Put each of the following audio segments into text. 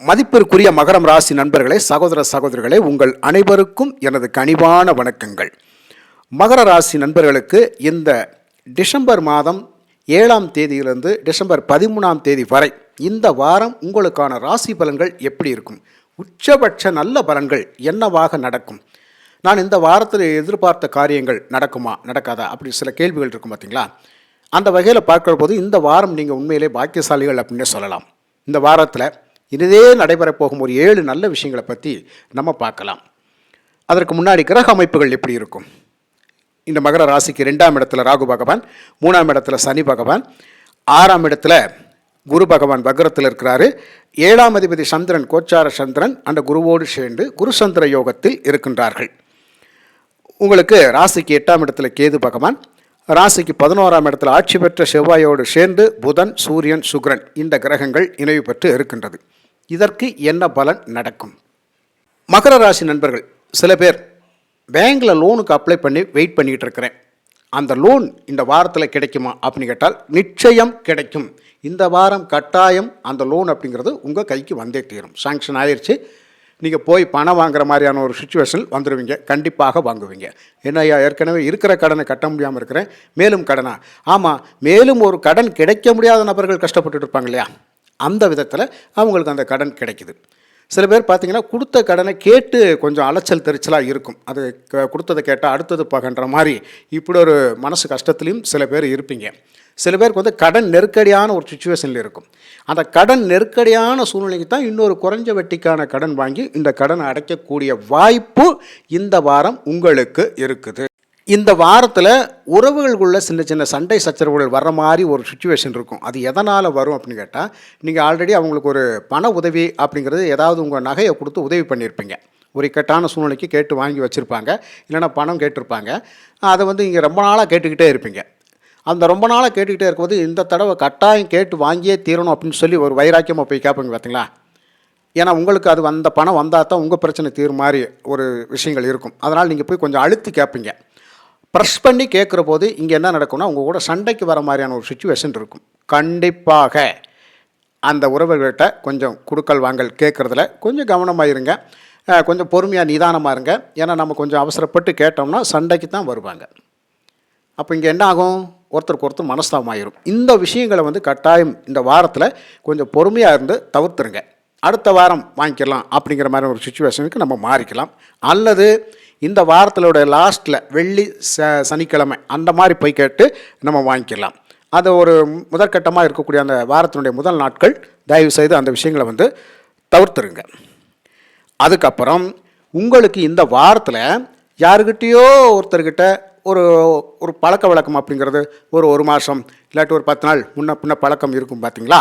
மதிப்பிற்குரிய மகரம் ராசி நண்பர்களே சகோதர சகோதரிகளே உங்கள் அனைவருக்கும் எனது கனிவான வணக்கங்கள். மகர ராசி நண்பர்களுக்கு இந்த டிசம்பர் மாதம் ஏழாம் தேதியிலிருந்து டிசம்பர் பதிமூணாம் தேதி வரை இந்த வாரம் உங்களுக்கான ராசி பலன்கள் எப்படி இருக்கும்? உச்சபட்ச நல்ல பலன்கள் என்னவாக நடக்கும்? நான் இந்த வாரத்தில் எதிர்பார்த்த காரியங்கள் நடக்குமா நடக்காதா? அப்படி சில கேள்விகள் இருக்கும் பார்த்தீங்களா அந்த வகையில் பார்க்குற போது இந்த வாரம் நீங்கள் உண்மையிலே பாக்கியசாலிகள் அப்படின்னே சொல்லலாம். இந்த வாரத்தில் இதே நடைபெறப் போகும் ஒரு ஏழு நல்ல விஷயங்களை பற்றி நம்ம பார்க்கலாம். அதற்கு முன்னாடி கிரக அமைப்புகள் எப்படி இருக்கும்? இந்த மகர ராசிக்கு ரெண்டாம் இடத்துல ராகு பகவான் மூணாம் இடத்துல சனி பகவான் ஆறாம் இடத்துல குரு பகவான் வக்ரத்தில் இருக்கிறாரு. ஏழாம் அதிபதி சந்திரன் கோச்சார சந்திரன் அந்த குருவோடு சேர்ந்து குரு சந்திர யோகத்தில் இருக்கின்றார்கள். உங்களுக்கு ராசிக்கு எட்டாம் இடத்துல கேது பகவான் ராசிக்கு பதினோராம் இடத்துல ஆட்சி பெற்ற செவ்வாயோடு சேர்ந்து புதன் சூரியன் சுக்ரன் இந்த கிரகங்கள் இணைவு பெற்று இருக்கின்றது. இதற்கு என்ன பலன் நடக்கும்? மகர ராசி நண்பர்கள் சில பேர் பேங்க்கில் லோனுக்கு அப்ளை பண்ணி வெயிட் பண்ணிக்கிட்டு இருக்கிறேன். அந்த லோன் இந்த வாரத்தில் கிடைக்குமா அப்படின்னு கேட்டால் நிச்சயம் கிடைக்கும். இந்த வாரம் கட்டாயம் அந்த லோன் அப்படிங்கிறது உங்கள் கைக்கு வந்தே தீரும். சாங்ஷன் ஆயிடுச்சு நீங்கள் போய் பணம் வாங்குற மாதிரியான ஒரு சுச்சுவேஷன் வந்துடுவீங்க கண்டிப்பாக வாங்குவீங்க. ஏன்னா ஐயா ஏற்கனவே இருக்கிற கடனை கட்ட முடியாமல் இருக்கிறேன். மேலும் கடனா? ஆமாம் மேலும் ஒரு கடன் கிடைக்க முடியாத நபர்கள் கஷ்டப்பட்டுட்டு இருப்பாங்க இல்லையா? அந்த விதத்தில் அவங்களுக்கு அந்த கடன் கிடைக்குது. சில பேர் பார்த்திங்கன்னா கொடுத்த கடனை கேட்டு கொஞ்சம் அலைச்சல் தெரிச்சலாக இருக்கும். அது க- கொடுத்ததை கேட்டால் அடுத்தது பகன்ற மாதிரி இப்படி ஒரு மனசு கஷ்டத்துலேயும் சில பேர் இருப்பீங்க. சில பேருக்கு வந்து கடன் நெருக்கடியான ஒரு சுச்சுவேஷனில் இருக்கும். அந்த கடன் நெருக்கடியான சூழ்நிலைக்கு தான் இன்னொரு குறைஞ்ச வட்டிக்கான கடன் வாங்கி இந்த கடனை அடைக்கக்கூடிய வாய்ப்பு இந்த வாரம் உங்களுக்கு இருக்குது. இந்த வாரத்தில் உறவுகளுக்குள்ள சின்ன சின்ன சண்டை சச்சரவுகள் வர்ற மாதிரி ஒரு சுச்சுவேஷன் இருக்கும். அது எதனால் வரும் அப்படின்னு கேட்டால் நீங்கள் ஆல்ரெடி அவங்களுக்கு ஒரு பண உதவி அப்படிங்கிறது ஏதாவது உங்கள் நகையை கொடுத்து உதவி பண்ணியிருப்பீங்க ஒரு இக்கட்டான சூழ்நிலைக்கு கேட்டு வாங்கி வச்சுருப்பாங்க. இல்லைன்னா பணம் கேட்டிருப்பாங்க. அதை வந்து இங்கே ரொம்ப நாளாக கேட்டுக்கிட்டே இருப்பீங்க. அந்த ரொம்ப நாளாக கேட்டுக்கிட்டே இருக்கும்போது இந்த தடவை கட்டாயம் கேட்டு வாங்கியே தீரணும் அப்படின்னு சொல்லி ஒரு வைராக்கியமாக போய் கேட்பீங்க பார்த்தீங்களா ஏன்னா உங்களுக்கு அது வந்த பணம் வந்தால் தான் உங்கள் பிரச்சனை தீரும் மாதிரி ஒரு விஷயங்கள் இருக்கும். அதனால் நீங்கள் போய் கொஞ்சம் அழுத்தி கேட்பீங்க. ப்ரெஸ் பண்ணி கேட்குற போது இங்கே என்ன நடக்கும்னா உங்கள் கூட சண்டைக்கு வர மாதிரியான ஒரு சுச்சுவேஷன் இருக்கும். கண்டிப்பாக அந்த உறவுகள்கிட்ட கொஞ்சம் குடுக்கல் வாங்கல் கேட்குறதுல கொஞ்சம் கவனமாக இருங்க. கொஞ்சம் பொறுமையாக நிதானமாக இருங்க. ஏன்னா நம்ம கொஞ்சம் அவசரப்பட்டு கேட்டோம்னா சண்டைக்கு தான் வருவாங்க. அப்போ இங்கே என்ன ஆகும்? ஒருத்தருக்கு ஒருத்தர் மனஸ்தாபமாயிரும். இந்த விஷயங்களை வந்து கட்டாயம் இந்த வாரத்தில் கொஞ்சம் பொறுமையாக இருந்து தவிர்த்துருங்க. அடுத்த வாரம் வாங்கிக்கலாம் அப்படிங்கிற மாதிரி ஒரு சுச்சுவேஷனுக்கு நம்ம மாறிக்கலாம். அல்லது இந்த வாரத்திலோட லாஸ்ட்டில் வெள்ளி ச சனிக்கிழமை அந்த மாதிரி போய் கேட்டு நம்ம வாங்கிக்கலாம். அது ஒரு முதற்கட்டமாக இருக்கக்கூடிய அந்த வாரத்தினுடைய முதல் நாட்கள். தயவு செய்து அந்த விஷயங்களை வந்து தவிர்த்துருங்க. அதுக்கப்புறம் உங்களுக்கு இந்த வாரத்தில் யாருக்கிட்டேயோ ஒருத்தர்கிட்ட ஒரு ஒரு பழக்க வழக்கம் அப்படிங்கிறது ஒரு ஒரு மாதம் இல்லாட்டி ஒரு பத்து நாள் முன்ன பின்ன பழக்கம் இருக்கும் பார்த்தீங்களா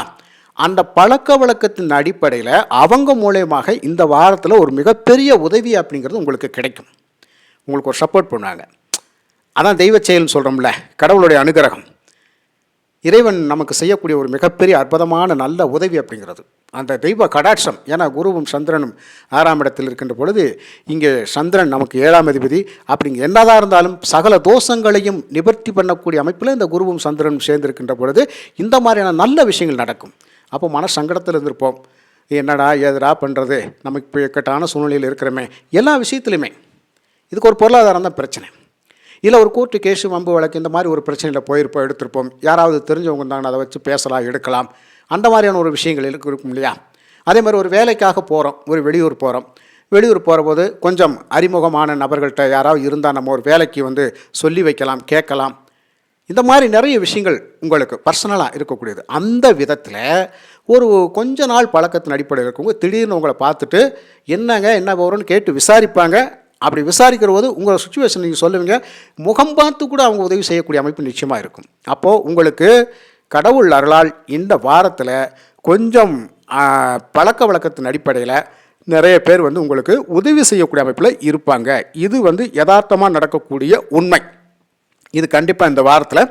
அந்த பழக்க வழக்கத்தின் அடிப்படையில் அவங்க மூலயமாக இந்த வாரத்தில் ஒரு மிகப்பெரிய உதவி அப்படிங்கிறது உங்களுக்கு கிடைக்கும். உங்களுக்கு ஒரு சப்போர்ட் பண்ணுவாங்க. அதான் தெய்வ செயல்னு சொல்கிறோம்ல கடவுளுடைய அனுகிரகம். இறைவன் நமக்கு செய்யக்கூடிய ஒரு மிகப்பெரிய அற்புதமான நல்ல உதவி அப்படிங்கிறது. அந்த தெய்வ கடாட்சம் ஏன்னா குருவும் சந்திரனும் ஆறாம் இடத்தில் இருக்கின்ற பொழுது இங்கே சந்திரன் நமக்கு ஏழாம் அதிபதி அப்படிங்க என்னதாக இருந்தாலும் சகல தோஷங்களையும் நிவர்த்தி பண்ணக்கூடிய அமைப்பில் இந்த குருவும் சந்திரனும் சேர்ந்திருக்கின்ற பொழுது இந்த மாதிரியான நல்ல விஷயங்கள் நடக்கும். அப்போ மன சங்கடத்தில் இருந்திருப்போம் என்னடா ஏதுடா பண்ணுறது நமக்கு இப்போ இக்கட்டான சூழ்நிலையில் இருக்கிறோமே. எல்லா விஷயத்துலையுமே இதுக்கு ஒரு பொருளாதாரம் தான் பிரச்சனை. இல்லை ஒரு கோர்ட்டு கேஸு வம்பு வழக்கு இந்த மாதிரி ஒரு பிரச்சனையில் போயிருப்போம் எடுத்திருப்போம். யாராவது தெரிஞ்சவங்க இருந்தாங்கன்னா அதை வச்சு பேசலாம் எடுக்கலாம். அந்த மாதிரியான ஒரு விஷயங்கள் இருக்கு- இருக்கும் இல்லையா? அதே மாதிரி ஒரு வேலைக்காக போகிறோம் ஒரு வெளியூர் போகிறோம் வெளியூர் போகிறபோது கொஞ்சம் அறிமுகமான நபர்கள்ட்ட யாராவது இருந்தால் நம்ம ஒரு வேலைக்கு வந்து சொல்லி வைக்கலாம் கேட்கலாம். இந்த மாதிரி நிறைய விஷயங்கள் உங்களுக்கு பர்சனலாக இருக்கக்கூடியது. அந்த விதத்தில் ஒரு கொஞ்ச நாள் பழக்கத்தின் அடிப்படையில் இருக்கவங்க திடீர்னு உங்களை பார்த்துட்டு என்னங்க என்ன வரும்னு கேட்டு விசாரிப்பாங்க. அப்படி விசாரிக்கிற போது உங்கள் சுச்சுவேஷன் நீங்கள் சொல்லுவீங்க. முகம் பார்த்து கூட அவங்க உதவி செய்யக்கூடிய அமைப்பு நிச்சயமாக இருக்கும். அப்போது உங்களுக்கு கடவுள் அருளால் இந்த வாரத்தில் கொஞ்சம் பழக்க வழக்கத்தின் அடிப்படையில் நிறைய பேர் வந்து உங்களுக்கு உதவி செய்யக்கூடிய அமைப்பில் இருப்பாங்க. இது வந்து யதார்த்தமாக நடக்கக்கூடிய உண்மை. இது கண்டிப்பாக இந்த வாரத்தில்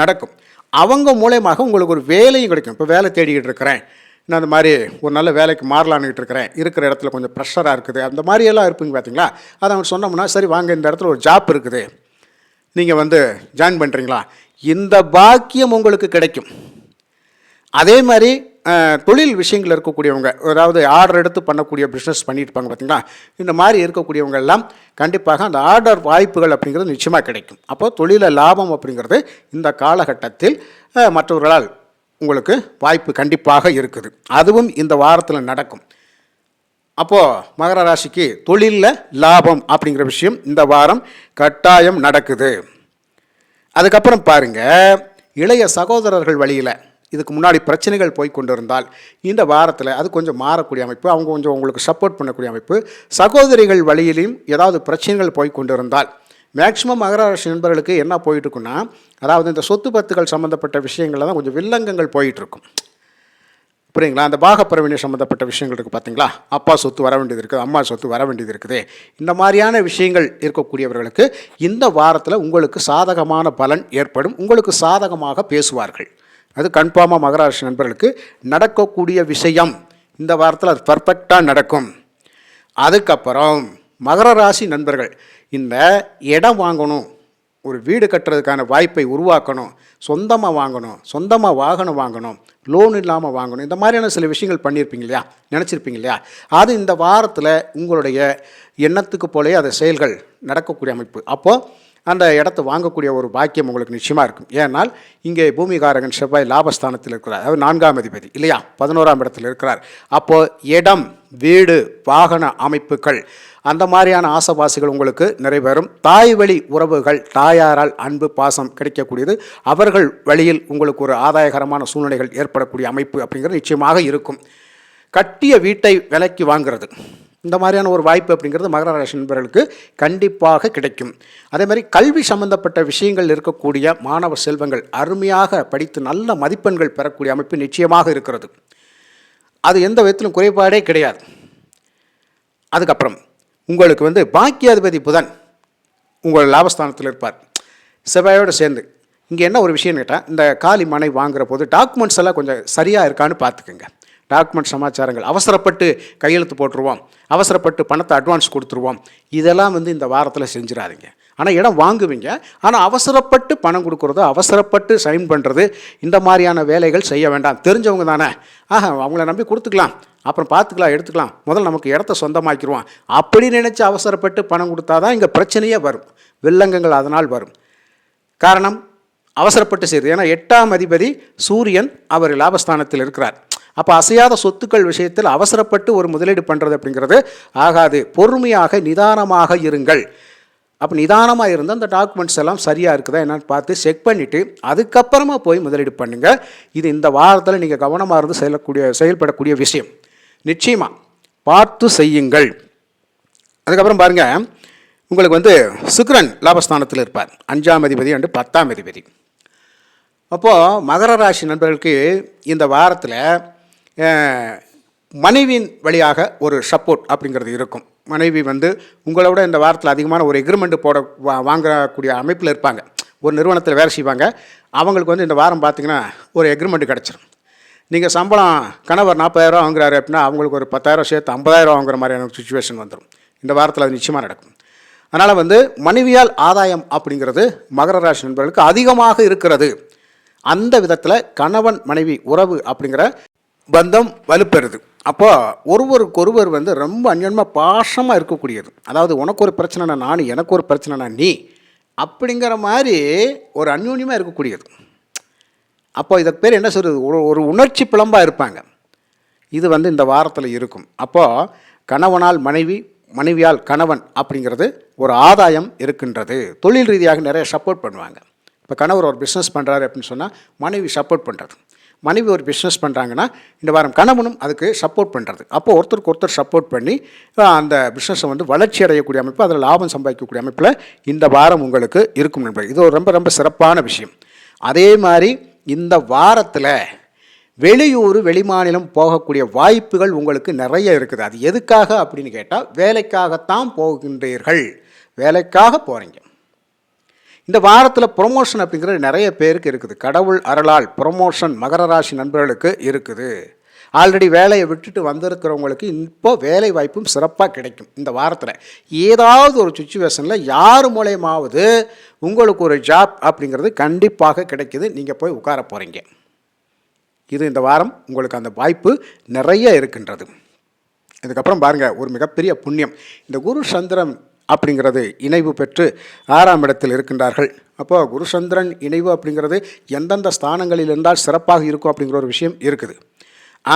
நடக்கும். அவங்க மூலயமாக உங்களுக்கு ஒரு வேலையும் கிடைக்கும். இப்போ வேலை தேடிக்கிட்டு இருக்கிறேன். நான் அந்த மாதிரி ஒரு நல்ல வேலைக்கு மாறலான்னுட்டு இருக்கிறேன். இருக்கிற இடத்துல கொஞ்சம் ப்ரெஷராக இருக்குது. அந்த மாதிரியெல்லாம் இருப்பீங்க பார்த்தீங்களா அதை அவங்க சொன்னோம்னா சரி வாங்க இந்த இடத்துல ஒரு ஜாப் இருக்குது. நீங்கள் வந்து ஜாயின் பண்ணுறீங்களா இந்த பாக்கியம் உங்களுக்கு கிடைக்கும். அதே மாதிரி தொழில் விஷயங்கள் இருக்கக்கூடியவங்க அதாவது ஆர்டர் எடுத்து பண்ணக்கூடிய பிஸ்னஸ் பண்ணியிருப்பாங்க பார்த்திங்களா இந்த மாதிரி இருக்கக்கூடியவங்க எல்லாம் கண்டிப்பாக அந்த ஆர்டர் வாய்ப்புகள் அப்படிங்கிறது நிச்சயமாக கிடைக்கும். அப்போ தொழில லாபம் அப்படிங்கிறது இந்த காலகட்டத்தில் மற்றவர்களால் உங்களுக்கு வாய்ப்பு கண்டிப்பாக இருக்குது. அதுவும் இந்த வாரத்தில் நடக்கும். அப்போது மகர ராசிக்கு தொழிலில் லாபம் அப்படிங்கிற விஷயம் இந்த வாரம் கட்டாயம் நடக்குது. அதுக்கப்புறம் பாருங்கள் இளைய சகோதரர்கள் வழியில் இதுக்கு முன்னாடி பிரச்சனைகள் போய் கொண்டிருந்தால் இந்த வாரத்தில் அது கொஞ்சம் மாறக்கூடிய அமைப்பு அவங்க கொஞ்சம் உங்களுக்கு சப்போர்ட் பண்ணக்கூடிய அமைப்பு சகோதரிகள் வழியிலையும் ஏதாவது பிரச்சனைகள் போய் கொண்டிருந்தால் மேக்சிமம் மகர ராசி நண்பர்களுக்கு என்ன போயிட்டுருக்குன்னா அதாவது இந்த சொத்து பத்துகள் சம்மந்தப்பட்ட விஷயங்களில் தான் கொஞ்சம் வில்லங்கங்கள் போயிட்டுருக்கும். புரியுங்களா அந்த பாகப்பிரவினை சம்மந்தப்பட்ட விஷயங்கள் இருக்குது பார்த்தீங்களா அப்பா சொத்து வர வேண்டியது இருக்குது அம்மா சொத்து வர வேண்டியது இருக்குது. இந்த மாதிரியான விஷயங்கள் இருக்கக்கூடியவர்களுக்கு இந்த வாரத்தில் உங்களுக்கு சாதகமான பலன் ஏற்படும் உங்களுக்கு சாதகமாக பேசுவார்கள். அது கன்ஃபார்மாக மகராசி நண்பர்களுக்கு நடக்கக்கூடிய விஷயம். இந்த வாரத்தில் அது பர்ஃபெக்டாக நடக்கும். அதுக்கப்புறம் மகர ராசி நண்பர்கள் இந்த இடம் வாங்கணும். ஒரு வீடு கட்டுறதுக்கான வாய்ப்பை உருவாக்கணும். சொந்தமாக வாங்கணும். சொந்தமாக வாகனம் வாங்கணும். லோன் இல்லாமல் வாங்கணும். இந்த மாதிரியான சில விஷயங்கள் பண்ணியிருப்பீங்க இல்லையா? நினச்சிருப்பீங்க இல்லையா? அது இந்த வாரத்தில் உங்களுடைய எண்ணத்துக்கு போலே அது செயல்கள் நடக்கக்கூடிய அமைப்பு. அப்போது அந்த இடத்த வாங்கக்கூடிய ஒரு பாக்கியம் உங்களுக்கு நிச்சயமாக இருக்கும். ஏன்னால் இங்கே பூமிகாரகன் செவ்வாய் லாபஸ்தானத்தில் இருக்கிறார். அதாவது நான்காம் அதிபதி இல்லையா? பதினோராம் இடத்தில் இருக்கிறார். அப்போது இடம் வீடு வாகன அமைப்புகள் அந்த மாதிரியான ஆசைவாசிகள் உங்களுக்கு நிறைவேறும். தாய் வழி உறவுகள் தாயாரால் அன்பு பாசம் கிடைக்கக்கூடியது. அவர்கள் வழியில் உங்களுக்கு ஒரு ஆதாயகரமான சூழ்நிலைகள் ஏற்படக்கூடிய அமைப்பு அப்படிங்கிறது நிச்சயமாக இருக்கும். கட்டிய வீட்டை விலைக்கு வாங்குறது. இந்த மாதிரியான ஒரு வாய்ப்பு அப்படிங்கிறது மகர ராசி நண்பர்களுக்கு கண்டிப்பாக கிடைக்கும். அதே மாதிரி கல்வி சம்பந்தப்பட்ட விஷயங்கள் இருக்கக்கூடிய மாணவ செல்வங்கள் அருமையாக படித்து நல்ல மதிப்பெண்கள் பெறக்கூடிய அமைப்பு நிச்சயமாக இருக்கிறது. அது எந்த விதத்திலும் குறைபாடே கிடையாது. அதுக்கப்புறம் உங்களுக்கு வந்து பாக்கியாதிபதி புதன் உங்கள் லாபஸ்தானத்தில் இருப்பார். செவ்வாயோடு சேர்ந்து. இங்கே என்ன ஒரு விஷயம் கேட்டால் இந்த காலி மனை வாங்குற போது டாக்குமெண்ட்ஸ் எல்லாம் கொஞ்சம் சரியாக இருக்கான்னு பார்த்துக்குங்க. டாக்குமெண்ட் சமாச்சாரங்கள். அவசரப்பட்டு கையெழுத்து போட்டுருவோம். அவசரப்பட்டு பணத்தை அட்வான்ஸ் கொடுத்துருவோம். இதெல்லாம் வந்து இந்த வாரத்தில் செஞ்சிடாதீங்க. ஆனால் இடம் வாங்குவீங்க. ஆனால் அவசரப்பட்டு பணம் கொடுக்குறது அவசரப்பட்டு சைன் பண்ணுறது இந்த மாதிரியான வேலைகள் செய்ய வேண்டாம். தெரிஞ்சவங்க தானே. ஆஹா அவங்கள நம்பி கொடுத்துக்கலாம். அப்புறம் பார்த்துக்கலாம் எடுத்துக்கலாம். முதல்ல நமக்கு இடத்த சொந்தமாக்கிடுவோம். அப்படி நினச்சி அவசரப்பட்டு பணம் கொடுத்தா தான் இங்கே பிரச்சனையே வரும். வில்லங்கங்கள் அதனால் வரும். காரணம் அவசரப்பட்டு செய்யுது ஏன்னா எட்டாம் அதிபதி சூரியன் அவர் லாபஸ்தானத்தில் இருக்கிறார். அப்போ அசையாத சொத்துக்கள் விஷயத்தில் அவசரப்பட்டு ஒரு முதலீடு பண்ணுறது அப்படிங்கிறது ஆகாது. பொறுமையாக நிதானமாக இருங்கள். அப்போ நிதானமாக இருந்தால் அந்த டாக்குமெண்ட்ஸ் எல்லாம் சரியாக இருக்குதா என்னன்னு பார்த்து செக் பண்ணிவிட்டு அதுக்கப்புறமா போய் முதலீடு பண்ணுங்கள் இது இந்த வாரத்தில் நீங்கள் கவனமாக இருந்து செயலக்கூடிய செயல்படக்கூடிய விஷயம். நிச்சயமாக பார்த்து செய்யுங்கள். அதுக்கப்புறம் பாருங்கள் உங்களுக்கு வந்து சுக்ரன் லாபஸ்தானத்தில் இருப்பார். அஞ்சாம் அதிபதி அண்டு பத்தாம் அதிபதி. அப்போது மகர ராசி நண்பர்களுக்கு இந்த வாரத்தில் மனைவியின் வழியாக ஒரு சப்போர்ட் அப்படிங்கிறது இருக்கும். மனைவி வந்து உங்களோட இந்த வாரத்தில் அதிகமான ஒரு எக்ரிமெண்ட் போட வா வாங்கக்கூடிய அமைப்பில் இருப்பாங்க. ஒரு நிறுவனத்தில் வேலை செய்வாங்க. அவங்களுக்கு வந்து இந்த வாரம் பார்த்தீங்கன்னா ஒரு எக்ரிமெண்ட் கிடச்சிரும். நீங்கள் சம்பளம் கணவர் நாற்பதாயிரம் வாங்குறாரு அப்படின்னா அவங்களுக்கு ஒரு பத்தாயிரம் சேர்த்து ஐம்பதாயிரம் வாங்குற மாதிரியான சுச்சுவேஷன் வந்துடும் இந்த வாரத்தில் அது நிச்சயமாக நடக்கும். அதனால் வந்து மனைவியால் ஆதாயம் அப்படிங்கிறது மகர ராசி நண்பர்களுக்கு அதிகமாக இருக்கிறது. அந்த விதத்தில் கணவன் மனைவி உறவு அப்படிங்கிற பந்தம் வலுப்பெறுது. அப்போ ஒருவருக்கொருவர் வந்து ரொம்ப அந்யோன்யமாக பாசமாக இருக்கக்கூடியது. அதாவது உனக்கு ஒரு பிரச்சனைனா நான் எனக்கு ஒரு பிரச்சனைனா நீ அப்படிங்கிற மாதிரி ஒரு அந்யோன்யமாக இருக்கக்கூடியது. அப்போ இதை பேர் என்ன சொல்கிறது ஒரு ஒரு உணர்ச்சி பிளம்பாக இருப்பாங்க. இது வந்து இந்த வாரத்தில் இருக்கும். அப்போது கணவனால் மனைவி மனைவியால் கணவன் அப்படிங்கிறது ஒரு ஆதாயம் இருக்கின்றது. தொழில் ரீதியாக நிறைய சப்போர்ட் பண்ணுவாங்க. இப்போ கணவர் ஒரு பிஸ்னஸ் பண்ணுறாரு அப்படின்னு சொன்னால் மனைவி சப்போர்ட் பண்ணுறது மனைவி ஒரு பிஸ்னஸ் பண்ணுறாங்கன்னா இந்த வாரம் கணவனும் அதுக்கு சப்போர்ட் பண்ணுறது அப்போ ஒருத்தருக்கு ஒருத்தர் சப்போர்ட் பண்ணி அந்த பிஸ்னஸை வந்து வளர்ச்சி அடையக்கூடிய அமைப்பு அதில் லாபம் சம்பாதிக்கக்கூடிய அமைப்பில் இந்த வாரம் உங்களுக்கு இருக்கும் நண்பர் இது ஒரு ரொம்ப ரொம்ப சிறப்பான விஷயம். அதே மாதிரி இந்த வாரத்தில் வெளியூர் வெளிமாநிலம் போகக்கூடிய வாய்ப்புகள் உங்களுக்கு நிறைய இருக்குது. அது எதுக்காக அப்படின்னு கேட்டால் வேலைக்காகத்தான் போகின்றீர்கள். வேலைக்காக போகிறீங்க இந்த வாரத்தில் ப்ரொமோஷன் அப்படிங்கிறது நிறைய பேருக்கு இருக்குது. கடவுள் அருளால் ப்ரொமோஷன் மகர ராசி நண்பர்களுக்கு இருக்குது. ஆல்ரெடி வேலையை விட்டுட்டு வந்திருக்கிறவங்களுக்கு இப்போ வேலை வாய்ப்பும் சிறப்பாக கிடைக்கும் இந்த வாரத்தில். ஏதாவது ஒரு சுச்சுவேஷனில் யார் மூலயமாவது உங்களுக்கு ஒரு ஜாப் அப்படிங்கிறது கண்டிப்பாக கிடைக்கிது. நீங்கள் போய் உட்கார போகிறீங்க இது இந்த வாரம் உங்களுக்கு அந்த வாய்ப்பு நிறைய இருக்கின்றது. இதுக்கப்புறம் பாருங்கள் ஒரு மிகப்பெரிய புண்ணியம். இந்த குரு சந்திரன் அப்படிங்கிறது இணைவு பெற்று ஆறாம் இடத்தில் இருக்கின்றார்கள். அப்போ குருசந்திரன் இணைவு அப்படிங்கிறது எந்தெந்த ஸ்தானங்களில் இருந்தால் சிறப்பாக இருக்கும் அப்படிங்கிற ஒரு விஷயம் இருக்குது.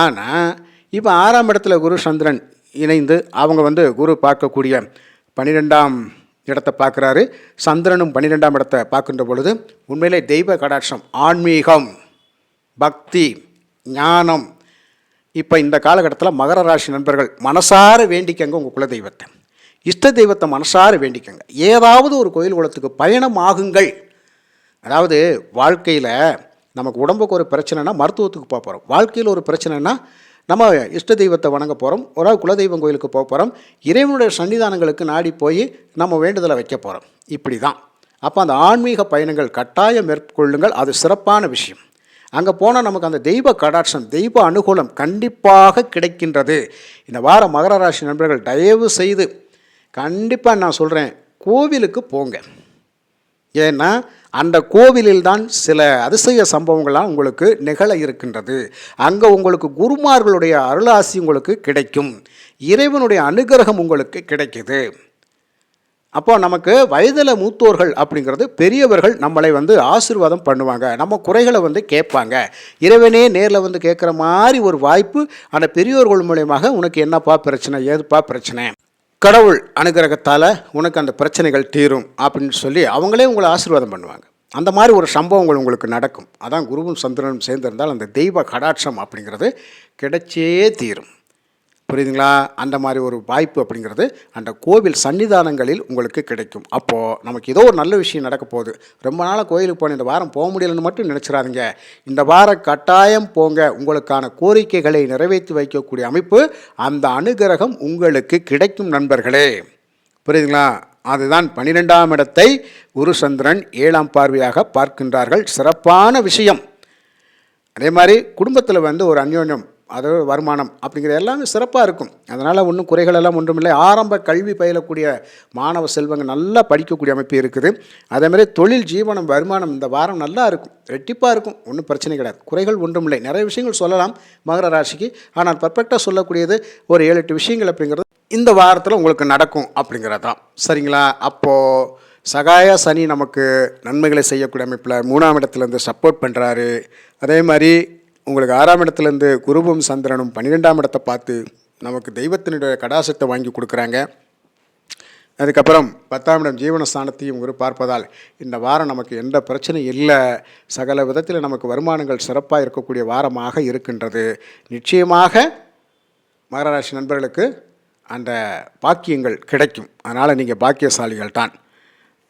ஆனால் இப்போ ஆறாம் இடத்துல குரு சந்திரன் இணைந்து அவங்க வந்து குரு பார்க்கக்கூடிய பன்னிரெண்டாம் இடத்தை பார்க்குறாரு. சந்திரனும் பன்னிரெண்டாம் இடத்தை பார்க்கின்ற பொழுது உண்மையிலே தெய்வ கடாட்சம் ஆன்மீகம் பக்தி ஞானம். இப்போ இந்த காலகட்டத்தில் மகர ராசி நண்பர்கள் மனசார வேண்டிக்கங்க உங்கள் குலதெய்வத்தை. இஷ்ட தெய்வத்தை மனசார வேண்டிக்கங்க. ஏதாவது ஒரு கோயில் குளத்துக்கு பயணம் ஆகுங்கள் அதாவது வாழ்க்கையில் நமக்கு உடம்புக்கு ஒரு பிரச்சனைனா மருத்துவத்துக்கு போக போகிறோம் வாழ்க்கையில் ஒரு பிரச்சனைனா நம்ம இஷ்ட தெய்வத்தை வணங்க போகிறோம் ஒரு குலதெய்வம் கோயிலுக்கு போக போகிறோம் இறைவனுடைய சன்னிதானங்களுக்கு நாடி போய் நம்ம வேண்டுதலை வைக்க போகிறோம் இப்படி தான் அப்போ அந்த ஆன்மீக பயணங்கள் கட்டாயம் மேற்கொள்ளுங்கள். அது சிறப்பான விஷயம். அங்கே போனால் நமக்கு அந்த தெய்வ கடாட்சம் தெய்வ அனுகூலம் கண்டிப்பாக கிடைக்கின்றது. இந்த வார மகர ராசி நண்பர்கள் தயவு செய்து கண்டிப்பாக நான் சொல்கிறேன் கோவிலுக்கு போங்க. ஏன்னா அந்த கோவிலில் தான் சில அதிசய சம்பவங்களாக உங்களுக்கு நிகழ இருக்கின்றது. அங்கே உங்களுக்கு குருமார்களுடைய அருளாசி உங்களுக்கு கிடைக்கும். இறைவனுடைய அனுகிரகம் உங்களுக்கு கிடைக்குது. அப்போ நமக்கு வயதில் மூத்தோர்கள் அப்படிங்கிறது பெரியவர்கள் நம்மளை வந்து ஆசீர்வாதம் பண்ணுவாங்க. நம்ம குறைகளை வந்து கேட்பாங்க. இறைவனே நேரில் வந்து கேட்குற மாதிரி ஒரு வாய்ப்பு அந்த பெரியோர்கள் மூலயமாக உனக்கு என்னப்பா பிரச்சனை ஏதுப்பா பிரச்சனை? கடவுள் அனுகிரகத்தால் உனக்கு அந்த பிரச்சனைகள் தீரும் அப்படின்னு சொல்லி அவங்களே உங்களை ஆசீர்வாதம் பண்ணுவாங்க. அந்த மாதிரி ஒரு சம்பவங்கள் உங்களுக்கு நடக்கும். அதான் குருவும் சந்திரனும் சேர்ந்திருந்தால் அந்த தெய்வ கடாட்சம் அப்படிங்கிறது கிடைச்சே தீரும். புரியுதுங்களா? அந்த மாதிரி ஒரு வாய்ப்பு அப்படிங்கிறது அந்த கோவில் சன்னிதானங்களில் உங்களுக்கு கிடைக்கும். அப்போது நமக்கு ஏதோ ஒரு நல்ல விஷயம் நடக்க போகுது. ரொம்ப நாளாக கோயிலுக்கு போன இந்த வாரம் போக முடியலன்னு மட்டும் நினச்சிடாதீங்க. இந்த வாரம் கட்டாயம் போங்க. உங்களுக்கான கோரிக்கைகளை நிறைவேற்றி வைக்கக்கூடிய அமைப்பு அந்த அனுகிரகம் உங்களுக்கு கிடைக்கும் நண்பர்களே. புரியுதுங்களா? அதுதான் பன்னிரெண்டாம் இடத்தை குரு சந்திரன் ஏழாம் பார்வையாக பார்க்கின்றார்கள். சிறப்பான விஷயம். அதே மாதிரி குடும்பத்தில் வந்து ஒரு அந்யோன்யம். அதாவது வருமானம் அப்படிங்கிறது எல்லாமே சிறப்பாக இருக்கும். அதனால் ஒன்றும் குறைகள் எல்லாம் ஒன்றும் இல்லை ஆரம்ப கல்வி பயிலக்கூடிய மாணவ செல்வங்க நல்லா படிக்கக்கூடிய அமைப்பு இருக்குது. அதே மாதிரி தொழில் ஜீவனம் வருமானம் இந்த வாரம் நல்லா இருக்கும். ரெட்டிப்பாக இருக்கும். ஒன்றும் பிரச்சனை கிடையாது. குறைகள் ஒன்றும் இல்லை நிறைய விஷயங்கள் சொல்லலாம் மகர ராசிக்கு. ஆனால் பர்ஃபெக்டாக சொல்லக்கூடியது ஒரு ஏழு எட்டு விஷயங்கள் அப்படிங்கிறது இந்த வாரத்தில் உங்களுக்கு நடக்கும் அப்படிங்கிறது தான் சரிங்களா? அப்போது சகாய சனி நமக்கு நன்மைகளை செய்யக்கூடிய அமைப்பில் மூணாம் இடத்துலேருந்து சப்போர்ட் பண்ணுறாரு அதே மாதிரி உங்களுக்கு ஆறாம் இடத்துலேருந்து குருவும் சந்திரனும் பன்னிரெண்டாம் இடத்தை பார்த்து நமக்கு தெய்வத்தினுடைய கடாசத்தை வாங்கி கொடுக்குறாங்க. அதுக்கப்புறம் பத்தாம் இடம் ஜீவனஸ்தானத்தையும் குரு பார்ப்பதால் இந்த வாரம் நமக்கு எந்த பிரச்சனையும் இல்லை. சகல விதத்தில் நமக்கு வருமானங்கள் சிறப்பாக இருக்கக்கூடிய வாரமாக இருக்கின்றது. நிச்சயமாக மகராசி நண்பர்களுக்கு அந்த பாக்கியங்கள் கிடைக்கும். அதனால் நீங்கள் பாக்கியசாலிகள் தான்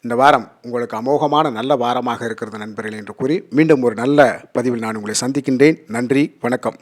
இந்த வாரம் உங்களுக்கு அமோகமான நல்ல வாரமாக இருக்கிறது நண்பர்கள் என்று கூறி மீண்டும் ஒரு நல்ல பதிவில் நான் உங்களை சந்திக்கின்றேன். நன்றி வணக்கம்